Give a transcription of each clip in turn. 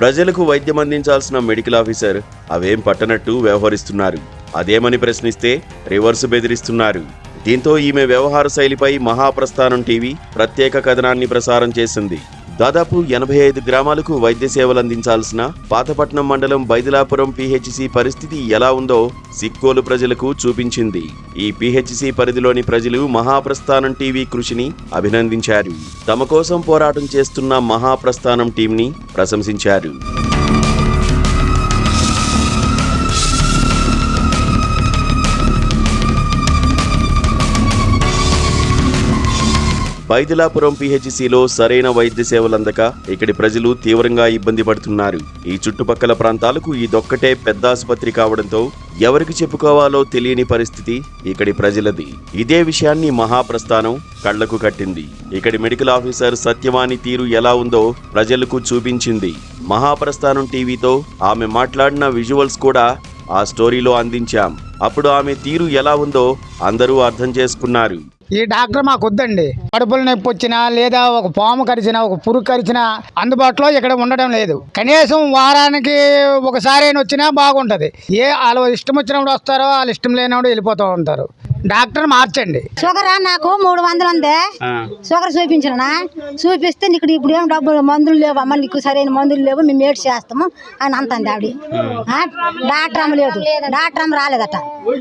ప్రజలకు వైద్యం అందించాల్సిన మెడికల్ ఆఫీసర్ అవేం పట్టనట్టు వ్యవహరిస్తున్నారు. అదేమని ప్రశ్నిస్తే రివర్స్ బెదిరిస్తున్నారు. దీంతో ఈమె వ్యవహార శైలిపై మహాప్రస్థానం టీవీ ప్రత్యేక కథనాన్ని ప్రసారం చేసింది. దాదాపు ఎనభై ఐదు గ్రామాలకు వైద్య సేవలు అందించాల్సిన పాతపట్నం మండలం బైదిలాపురం పిహెచ్సి పరిస్థితి ఎలా ఉందో సిక్కోలు ప్రజలకు చూపించింది. ఈ పిహెచ్సి పరిధిలోని ప్రజలు మహాప్రస్థానం టీవీ కృషిని అభినందించారు. తమ కోసం పోరాటం చేస్తున్న మహాప్రస్థానం టీంని ప్రశంసించారు. బైదిలాపురం పిహెచ్సిలో సరైన వైద్య సేవలందక ఇక్కడి ప్రజలు తీవ్రంగా ఇబ్బంది పడుతున్నారు. ఈ చుట్టుపక్కల ప్రాంతాలకు ఇదొక్కటే పెద్ద ఆసుపత్రి కావడంతో ఎవరికి చెప్పుకోవాలో తెలియని పరిస్థితి ఇక్కడి ప్రజలది. ఇదే విషయాన్ని మహాప్రస్థానం కళ్ళకు కట్టింది. ఇక్కడి మెడికల్ ఆఫీసర్ సత్యవాణి తీరు ఎలా ఉందో ప్రజలకు చూపించింది. మహాప్రస్థానం టీవీతో ఆమె మాట్లాడిన విజువల్స్ కూడా ఆ స్టోరీలో అందించాం. అప్పుడు ఆమె తీరు ఎలా ఉందో అందరూ అర్థం చేసుకున్నారు. ఈ డాక్టర్ మాకు వద్దండి కడుపుల నొప్పి వచ్చినా లేదా ఒక పాము కరిచినా ఒక పురుగు కరిచినా అందుబాటులో ఇక్కడ ఉండడం లేదు. కనీసం వారానికి ఒకసారి వచ్చినా బాగుంటుంది. ఏ వాళ్ళు ఇష్టం వచ్చినప్పుడు వస్తారో వాళ్ళు ఇష్టం లేనప్పుడు వెళ్ళిపోతూ ఉంటారు. డాక్టర్ మార్చండి. షుగర్ నాకు మూడు వందలు ఉంది షుగర్ చూపించిన? చూపిస్తే ఇక్కడ ఇప్పుడు ఏం డబ్బులు మందులు లేవు. అమ్మ నీకు సరైన మందులు లేవు. మేము ఏడు చేస్తాము అని అంతంది ఆవిడ. ఆ? డాక్టర్ అమ్మ లేదు. డాక్టర్ అమ్మ రాలేదట.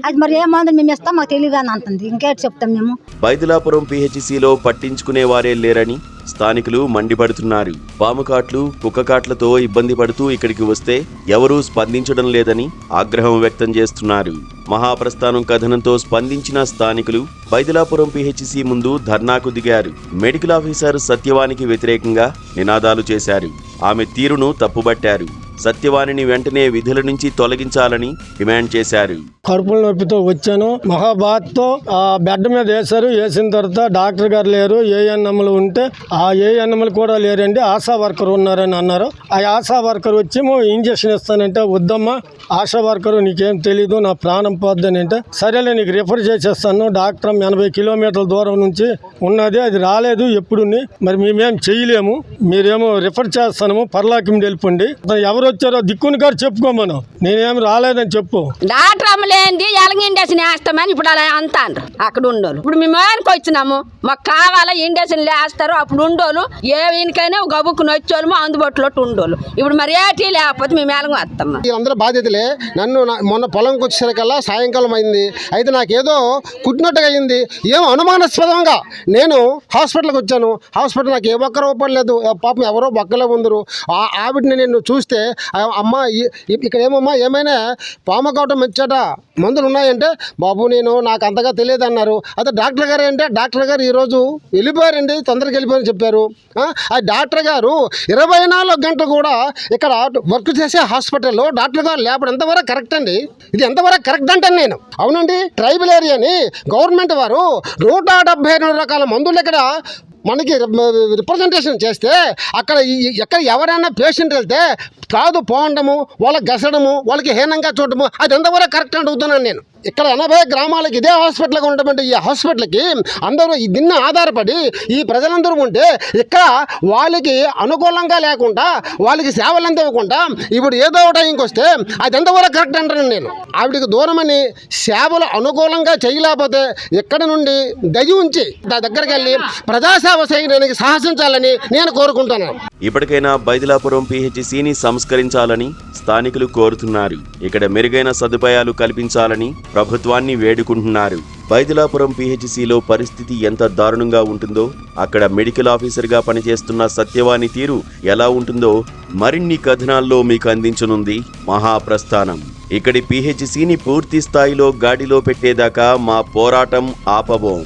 అది మరి ఏ మందులు మేము ఇస్తాం మాకు తెలియదు అని అంటుంది. ఇంకేటి చెప్తాం మేము? బైదిలాపురం పిహెచ్సిలో పట్టించుకునే వారే లేరని స్థానికులు మండిపడుతున్నారు. పాముకాట్లు కుక్కకాట్లతో ఇబ్బంది పడుతూ ఇక్కడికి వస్తే ఎవరూ స్పందించడం లేదని ఆగ్రహం వ్యక్తం చేస్తున్నారు. మహాప్రస్థానం కథనంతో స్పందించిన స్థానికులు బైదిలాపురం పిహెచ్సి ముందు ధర్నాకు దిగారు. మెడికల్ ఆఫీసర్ సత్యవానికి వ్యతిరేకంగా నినాదాలు చేశారు. ఆమె తీరును తప్పుబట్టారు. సత్యవాణిని వెంటనే విధుల నుంచి తొలగించాలని డిమాండ్ చేశారు. కడుపుల నొప్పితో వచ్చాను. మహాబాద్తో ఆ బెడ్ మీద వేశారు. వేసిన తర్వాత డాక్టర్ గారు లేరు. ఏఎన్ఎంలు ఉంటే ఆ ఏఎన్ఎంలు కూడా లేరండి. ఆశా వర్కర్ ఉన్నారని అన్నారు. ఆ ఆశా వర్కర్ వచ్చి ఇంజక్షన్ ఇస్తానంటే వద్దమ్మా. ఆశా వర్కర్ నీకేం తెలీదు నా ప్రాణం పోద్దని అంటే సరేలే నీకు రిఫర్ చేసేస్తాను. డాక్టర్ ఎనభై కిలోమీటర్ల దూరం నుంచి ఉన్నది. అది రాలేదు ఎప్పుడు మరి మేమేం చేయలేము. మీరేమో రిఫర్ చేస్తాము పర్లాకిం వెళ్ళిపోండి. ఎవరు వచ్చారో దిక్కుని గారు చెప్పుకోమను నేనేం రాలేదని చెప్పు. డాక్టర్ అమ్మలేంది ఎలగిండేసిన వేస్తామని ఇప్పుడు అలా అంటారు అక్కడ ఉండోళ్ళు. ఇప్పుడు మేము ఎవరికి వచ్చినాము. మాకు కావాలా ఇండేషన్ వేస్తారు అప్పుడు ఉండోళ్ళు. ఏ వీనికైనా గబుక్కుని వచ్చోళ్ళు అందుబాటులో ఉండోళ్ళు. ఇప్పుడు మరి ఏటీ లేకపోతే మేము ఎలగం వేస్తాం. వీళ్ళందరూ బాధ్యతలే. నన్ను నా- మొన్న పొలంకి వచ్చేసరికల్లా సాయంకాలం అయింది. అయితే నాకేదో కుట్టినట్టుగా అయింది. ఏమో అనుమానాస్పదంగా. నేను హాస్పిటల్కి వచ్చాను. హాస్పిటల్ నాకు ఏ ఒక్క రూపాయలు లేదు పాపం ఎవరో బక్కలో ఉందరు. ఆ ఆవిడని నేను చూస్తే అమ్మ ఈ- ఇక్కడ ఏమమ్మా ఏమైనా పాము కావటం వచ్చాట మందులు ఉన్నాయంటే? బాబు నేను నాకు అంతగా తెలియదు అన్నారు అయితే డాక్టర్ గారు అంటే డాక్టర్ గారు ఈరోజు వెళ్ళిపోయారండి తొందరగా వెళ్ళిపోయారని చెప్పారు. ఆ, ఆ డాక్టర్ గారు ఇరవై నాలుగు గంటలు కూడా ఇక్కడ వర్క్ చేసే హాస్పిటల్లో డాక్టర్ గారు లేపడం ఎంతవరకు కరెక్ట్ అండి? ఇది ఎంతవరకు కరెక్ట్ అంటాను నేను. అవునండి ట్రైబల్ ఏరియాని గవర్నమెంట్ వారు నూట డెబ్బై రెండు రకాల మందులు ఇక్కడ మనకి రిప్రజెంటేషన్ చేస్తే అక్కడ ఈ- ఎక్కడ ఎవరైనా పేషెంట్ వెళ్తే కాదు పోవడము వాళ్ళకి గసడము వాళ్ళకి హీనంగా చూడటము అది ఎంతవరకు కరెక్ట్ అని అడుగుతున్నాను నేను. ఇక్కడ ఎనభై గ్రామాలకి ఇదే హాస్పిటల్గా ఉండమంటే ఈ హాస్పిటల్కి అందరూ ఈ దీన్ని ఆధారపడి ఈ ప్రజలందరూ ఉంటే ఇక్కడ వాళ్ళకి అనుకూలంగా లేకుండా వాళ్ళకి సేవలు అందివ్వకుండా ఇప్పుడు ఏదో ఒక టైంకి వస్తే అది ఎంతవరకు కరెక్ట్ అంటాను నేను. ఆవిడకి దూరమని సేవలు అనుకూలంగా చేయలేకపోతే ఇక్కడ నుండి దయ ఉంచి నా దగ్గరికి వెళ్ళి ప్రజాసేవ చేయడానికి సాహసించాలని నేను కోరుకుంటున్నాను. ఇప్పటికైనా బైదిలాపురం పిహెచ్సిని సంస్కరించాలని స్థానికులు కోరుతున్నారు. ఇక్కడ మెరుగైన సదుపాయాలు కల్పించాలని ప్రభుత్వాన్ని వేడుకుంటున్నారు. బైదిలాపురం పిహెచ్సిలో పరిస్థితి ఎంత దారుణంగా ఉంటుందో అక్కడ మెడికల్ ఆఫీసర్గా పనిచేస్తున్న సత్యవాణి తీరు ఎలా ఉంటుందో మరిన్ని కథనాల్లో మీకు అందించనుంది మహాప్రస్థానం. ఇక్కడి పిహెచ్సిని పూర్తి స్థాయిలో గాడిలో పెట్టేదాకా మా పోరాటం ఆపబోం.